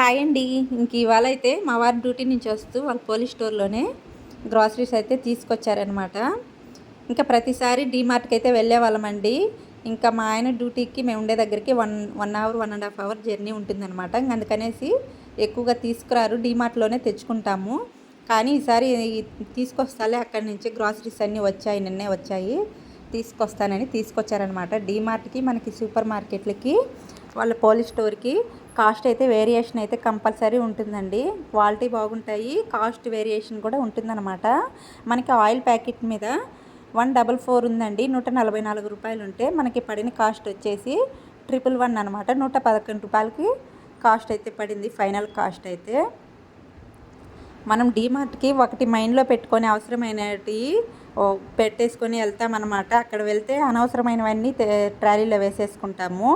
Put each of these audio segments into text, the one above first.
Hi అండి. ఇంక ఇవాళ అయితే మా వారి డ్యూటీ నుంచి వస్తూ వాళ్ళ పోలీస్ స్టోర్లోనే గ్రాసరీస్ అయితే తీసుకొచ్చారనమాట ఇంకా ప్రతిసారి డీమార్ట్కి అయితే వెళ్ళేవాళ్ళమండి ఇంకా మా ఆయన డ్యూటీకి మేము ఉండే దగ్గరికి one one hour one and half hour journey ఉంటుందన్నమాట. ఇంక అందుకనేసి ఎక్కువగా తీసుకురారు. డీమార్ట్లోనే తెచ్చుకుంటాము. కానీ ఈసారి తీసుకొస్తాలే అక్కడి నుంచి గ్రాసరీస్ అన్నీ వచ్చాయి నిన్నే వచ్చాయి. తీసుకొస్తానని తీసుకొచ్చారనమాట డీమార్ట్కి మనకి సూపర్ మార్కెట్లకి వాళ్ళ పోలీస్ స్టోర్కి కాస్ట్ అయితే వేరియేషన్ అయితే కంపల్సరీ ఉంటుందండి. క్వాలిటీ బాగుంటాయి. కాస్ట్ వేరియేషన్ కూడా ఉంటుందన్నమాట. మనకి ఆయిల్ ప్యాకెట్ మీద వన్ డబల్ ఫోర్ ఉందండి. నూట నలభై నాలుగు రూపాయలు ఉంటే మనకి పడిన కాస్ట్ వచ్చేసి ట్రిపుల్ వన్ అనమాట నూట పదకొండు రూపాయలకి కాస్ట్ అయితే పడింది. ఫైనల్ కాస్ట్ అయితే. మనం డీమార్ట్కి ఒకటి మైండ్లో పెట్టుకొని అవసరమైనవి పెట్టేసుకొని వెళ్తామన్నమాట. అక్కడ వెళ్తే అనవసరమైనవన్నీ ట్రాలీలో వేసేసుకుంటాము.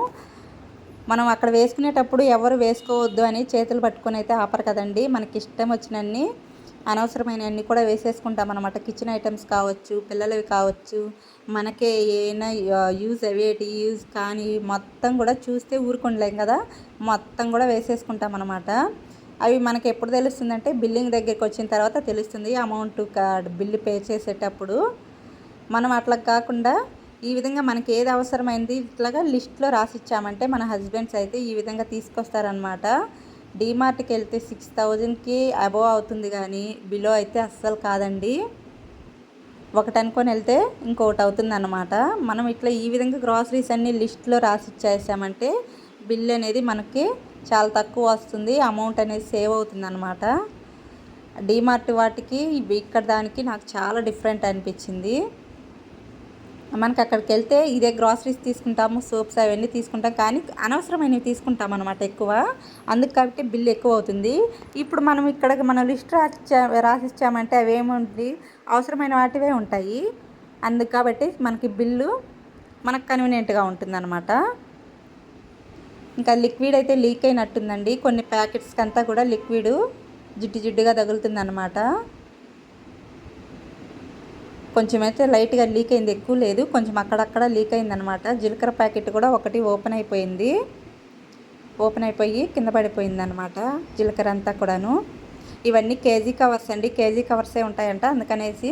మనం అక్కడ వేసుకునేటప్పుడు ఎవరు వేసుకోవద్దు అని చేతులు పట్టుకొని అయితే ఆపరు కదండి. మనకి ఇష్టం వచ్చినన్ని అనవసరమైనవన్నీ కూడా వేసేసుకుంటాం అనమాట కిచెన్ ఐటమ్స్ కావచ్చు పిల్లలవి కావచ్చు. మనకే ఏమైనా యూజ్ అవేటి యూజ్ కానీ మొత్తం కూడా చూస్తే ఊరుకుండలేం కదా. మొత్తం కూడా వేసేసుకుంటాం అనమాట అవి మనకి ఎప్పుడు తెలుస్తుందంటే బిల్లింగ్ దగ్గరికి వచ్చిన తర్వాత తెలుస్తుంది. అమౌంట్ బిల్లు పే చేసేటప్పుడు. మనం అట్లా కాకుండా ఈ విధంగా మనకి ఏది అవసరమైంది ఇట్లాగా లిస్ట్లో రాసిచ్చామంటే మన హస్బెండ్స్ అయితే ఈ విధంగా తీసుకొస్తారనమాట డీమార్ట్కి వెళ్తే సిక్స్ థౌజండ్కి అబోవ్ అవుతుంది కానీ బిలో అయితే అస్సలు కాదండి. ఒకటి అనుకొని వెళ్తే ఇంకొకటి అవుతుంది అనమాట మనం ఇట్లా ఈ విధంగా గ్రాసరీస్ అన్ని లిస్ట్లో రాసి ఇచ్చేసామంటే బిల్ అనేది మనకి చాలా తక్కువ వస్తుంది అమౌంట్ అనేది సేవ్ అవుతుంది అనమాట డీమార్ట్ వాటికి ఇక్కడ దానికి నాకు చాలా డిఫరెంట్ అనిపించింది. మనకి అక్కడికి వెళ్తే ఇదే గ్రాసరీస్ తీసుకుంటాము సోప్స్ అవన్నీ తీసుకుంటాం. కానీ అనవసరమైనవి తీసుకుంటాం అనమాట ఎక్కువ. అందుకు కాబట్టి బిల్ ఎక్కువ అవుతుంది ఇప్పుడు మనం ఇక్కడ మనం లిస్ట్ రాసిచ్చా రాసిచ్చామంటే అవి ఏముంటుంది అవసరమైన వాటివే ఉంటాయి. అందుకు కాబట్టి మనకి బిల్లు మనకు కన్వీనియంట్గా ఉంటుందన్నమాట. ఇంకా లిక్విడ్ అయితే లీక్ అయినట్టుందండి. కొన్ని ప్యాకెట్స్కి అంతా కూడా లిక్విడ్ జిడ్డు జిడ్డుగా తగులుతుందన్నమాట. కొంచెం అయితే లైట్గా లీక్ అయింది ఎక్కువ లేదు. కొంచెం అక్కడక్కడ లీక్ అయిందనమాట. జీలకర్ర ప్యాకెట్ కూడా ఒకటి ఓపెన్ అయిపోయింది. ఓపెన్ అయిపోయి కింద పడిపోయింది అనమాట జీలకర్ర అంతా కూడాను. ఇవన్నీ కేజీ కవర్స్ అండి. కేజీ కవర్సే ఉంటాయంట. అందుకనేసి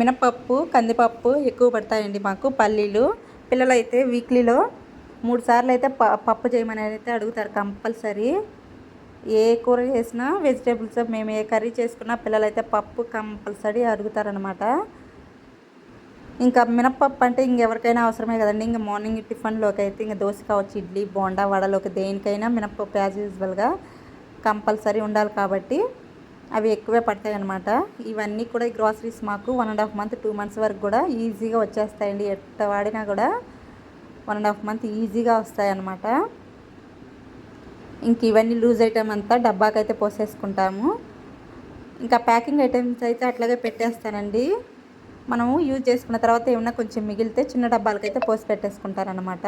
మినపప్పు కందిపప్పు ఎక్కువ పడతాయండి మాకు పల్లీలు. పిల్లలైతే వీక్లీలో మూడు సార్లు అయితే పప్పు చేయమని అయితే అడుగుతారు కంపల్సరీ. ఏ కూర చేసినా వెజిటేబుల్స్ మేము ఏ కర్రీ చేసుకున్నా పిల్లలైతే పప్పు కంపల్సరీ అడుగుతారనమాట ఇంకా మినప్పప్పు అంటే ఇంకెవరికైనా అవసరమే కదండి. ఇంకా మార్నింగ్ టిఫిన్లోకి అయితే ఇంకా దోశ కావచ్చు ఇడ్లీ బోండా వడలోకి దేనికైనా మినప్పప్పు యాజ్ యూజువల్గా కంపల్సరీ ఉండాలి కాబట్టి అవి ఎక్కువే పడతాయి అనమాట ఇవన్నీ కూడా గ్రాసరీస్ మాకు one and half month two months వరకు కూడా ఈజీగా వచ్చేస్తాయండి. ఎట్ట వాడినా కూడా వన్ అండ్ హాఫ్ మంత్ ఈజీగా వస్తాయి అన్నమాట ఇంక ఇవన్నీ లూజ్ ఐటమ్ అంతా డబ్బాకైతే పోసేసుకుంటాము. ఇంకా ప్యాకింగ్ ఐటమ్స్ అయితే అట్లాగే పెట్టేస్తానండి. మనము యూజ్ చేసుకున్న తర్వాత ఏమన్నా కొంచెం మిగిలితే చిన్న డబ్బాలకైతే పోసి పెట్టేసుకుంటారనమాట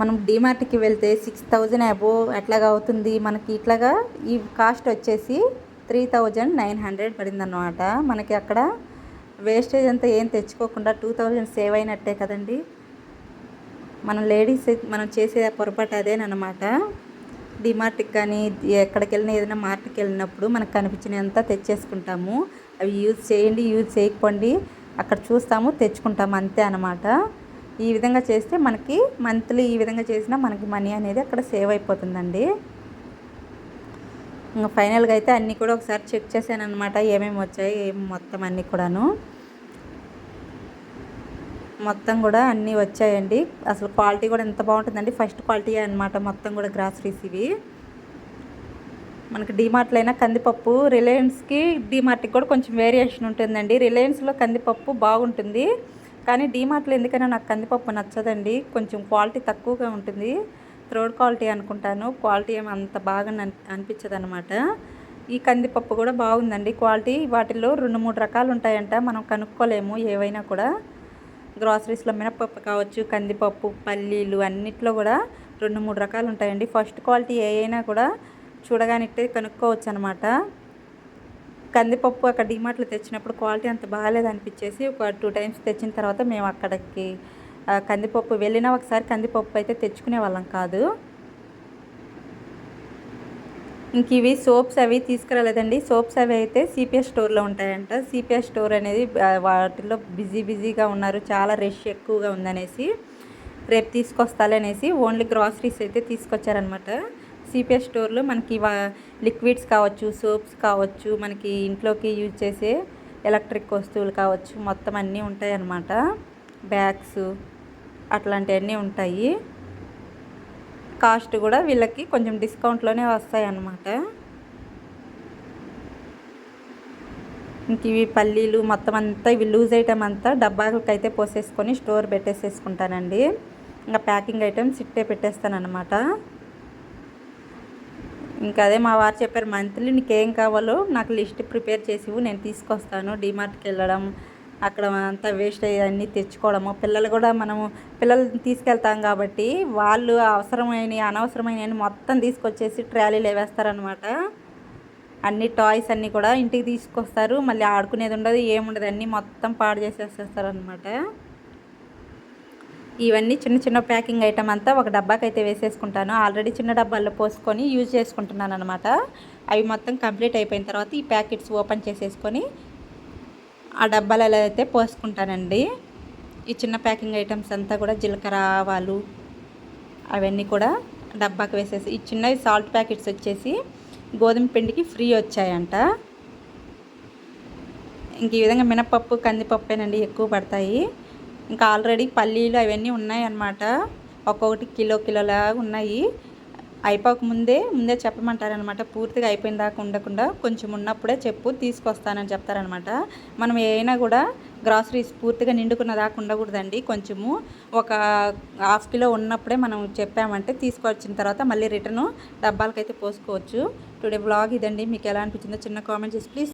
మనం డిమార్ట్కి వెళ్తే సిక్స్ థౌజండ్ అబోవ్ ఎట్లాగా అవుతుంది. మనకి ఇట్లాగా ఈ కాస్ట్ వచ్చేసి త్రీ థౌజండ్ నైన్ హండ్రెడ్ పడిందన్నమాట. మనకి అక్కడ వేస్టేజ్ అంతా ఏం తెచ్చుకోకుండా టూ థౌజండ్ సేవ్ అయినట్టే కదండి. మనం లేడీస్ మనం చేసే పొరపాటు అదేనమాట డిమార్ట్కి కానీ ఎక్కడికి వెళ్ళినా ఏదైనా మార్ట్కి వెళ్ళినప్పుడు మనకు కనిపించినంత తెచ్చేసుకుంటాము. అవి యూజ్ చేయండి యూజ్ చేయకపోండి అక్కడ చూస్తాము తెచ్చుకుంటాము అంతే అనమాట ఈ విధంగా చేస్తే మనకి మంత్లీ ఈ విధంగా చేసినా మనకి మనీ అనేది అక్కడ సేవ్ అయిపోతుందండి. ఇంకా ఫైనల్గా అయితే అన్నీ కూడా ఒకసారి చెక్ చేశాను అనమాట ఏమేమి వచ్చాయి ఏమి మొత్తం అన్నీ కూడాను. మొత్తం కూడా అన్నీ వచ్చాయండి. అసలు క్వాలిటీ కూడా ఎంత బాగుంటుందండి. ఫస్ట్ క్వాలిటీ అనమాట మొత్తం కూడా గ్రాసరీస్ ఇవి. మనకి డిమార్ట్లో అయినా కందిపప్పు రిలయన్స్కి డిమార్ట్కి కూడా కొంచెం వేరియేషన్ ఉంటుందండి. రిలయన్స్లో కందిపప్పు బాగుంటుంది. కానీ డిమార్ట్లో ఎందుకైనా నాకు కందిపప్పు నచ్చదండి. కొంచెం క్వాలిటీ తక్కువగా ఉంటుంది. థర్డ్ క్వాలిటీ అనుకుంటాను. క్వాలిటీ ఏమి అంత బాగా అనిపించదు అనమాట ఈ కందిపప్పు కూడా బాగుందండి క్వాలిటీ. వాటిల్లో రెండు మూడు రకాలు ఉంటాయంట. మనం కనుక్కోలేము ఏవైనా కూడా. గ్రాసరీస్లో మినపప్పు కావచ్చు కందిపప్పు పల్లీలు అన్నిట్లో కూడా రెండు మూడు రకాలు ఉంటాయండి ఫస్ట్ క్వాలిటీ ఏ అయినా కూడా చూడగానిట్టే కనుక్కోవచ్చు అనమాట కందిపప్పు అక్కడ డిమార్ట్లో తెచ్చినప్పుడు క్వాలిటీ అంత బాగాలేదు అనిపించేసి ఒక టూ టైమ్స్ తెచ్చిన తర్వాత మేము అక్కడికి కందిపప్పు వెళ్ళినా ఒకసారి కందిపప్పు అయితే తెచ్చుకునే వాళ్ళం కాదు. ఇంక ఇవి సోప్స్ అవి తీసుకురాలేదండి. సోప్స్ అవి అయితే సిపిఎస్ స్టోర్లో ఉంటాయంట. సిపిఎస్ స్టోర్ అనేది వాటిలో బిజీ బిజీగా ఉన్నారు. చాలా రష్ ఎక్కువగా ఉందనేసి రేపు తీసుకొస్తాలే అనేసి ఓన్లీ గ్రాసరీస్ అయితే తీసుకొచ్చారనమాట. సిపిఎస్ స్టోర్లో మనకి లిక్విడ్స్ కావచ్చు సోప్స్ కావచ్చు మనకి ఇంట్లోకి యూజ్ చేసే ఎలక్ట్రిక్ వస్తువులు కావచ్చు మొత్తం అన్నీ ఉంటాయన్నమాట బ్యాగ్స్ అట్లాంటివన్నీ ఉంటాయి. కాస్ట్ కూడా వీళ్ళకి కొంచెం డిస్కౌంట్లోనే వస్తాయి అన్నమాట ఇంక ఇవి పల్లీలు మొత్తం అంతా ఇవి లూజ్ ఐటమ్ అంతా డబ్బాలకి అయితే పోసేసుకొని స్టోర్ పెట్టేసేసుకుంటానండి. ఇంకా ప్యాకింగ్ ఐటమ్స్ ఇట్టే పెట్టేస్తాను అనమాట ఇంకా అదే మా వారు చెప్పారు మంత్లీ నీకు ఏం కావాలో నాకు లిస్ట్ ప్రిపేర్ చేసి నేను తీసుకొస్తాను డిమార్ట్కి వెళ్ళడం అక్కడ అంతా వేస్ట్ అయ్యి తెచ్చుకోవడము. పిల్లలు కూడా మనము పిల్లల్ని తీసుకెళ్తాం కాబట్టి వాళ్ళు అవసరమైన అనవసరమైన మొత్తం తీసుకొచ్చేసి ట్రాలీలో వేస్తారనమాట అన్ని టాయ్స్ అన్నీ కూడా ఇంటికి తీసుకొస్తారు. మళ్ళీ ఆడుకునేది ఉండదు ఏముండదు. అన్నీ మొత్తం పాడు చేసేసేస్తారనమాట ఇవన్నీ చిన్న చిన్న ప్యాకింగ్ ఐటమ్ అంతా ఒక డబ్బాకి అయితే వేసేసుకుంటాను. ఆల్రెడీ చిన్న డబ్బాల్లో పోసుకొని యూజ్ చేసుకుంటున్నాను అనమాట అవి మొత్తం కంప్లీట్ అయిపోయిన తర్వాత ఈ ప్యాకెట్స్ ఓపెన్ చేసేసుకొని ఆ డబ్బాలలో అయితే పోసుకుంటానండి. ఈ చిన్న ప్యాకింగ్ ఐటమ్స్ అంతా కూడా జీలకర్ర ఆవాలు అవన్నీ కూడా డబ్బాకి వేసేసి ఈ చిన్నవి సాల్ట్ ప్యాకెట్స్ వచ్చేసి గోధుమ పిండికి ఫ్రీ వచ్చాయంట. ఇంక ఈ విధంగా మినపప్పు కందిపప్పేనండి ఎక్కువ పడతాయి. ఇంకా ఆల్రెడీ పల్లీలు అవన్నీ ఉన్నాయన్నమాట. ఒక్కొక్కటి కిలో కిలోలా ఉన్నాయి. అయిపోక ముందే ముందే చెప్పమంటారనమాట. పూర్తిగా అయిపోయిన దాకా ఉండకుండా కొంచెం ఉన్నప్పుడే చెప్పు తీసుకొస్తానని చెప్తారనమాట. మనం ఏమైనా కూడా గ్రాసరీస్ పూర్తిగా నిండుకున్న దాకా ఉండకూడదండి. కొంచెము ఒక హాఫ్ కిలో ఉన్నప్పుడే మనం చెప్పామంటే తీసుకొచ్చిన తర్వాత మళ్ళీ రిటర్న్ డబ్బాలకైతే పోసుకోవచ్చు. టుడే బ్లాగ్ ఇదండి. మీకు ఎలా అనిపించిందో చిన్న కామెంట్ చేసి ప్లీజ్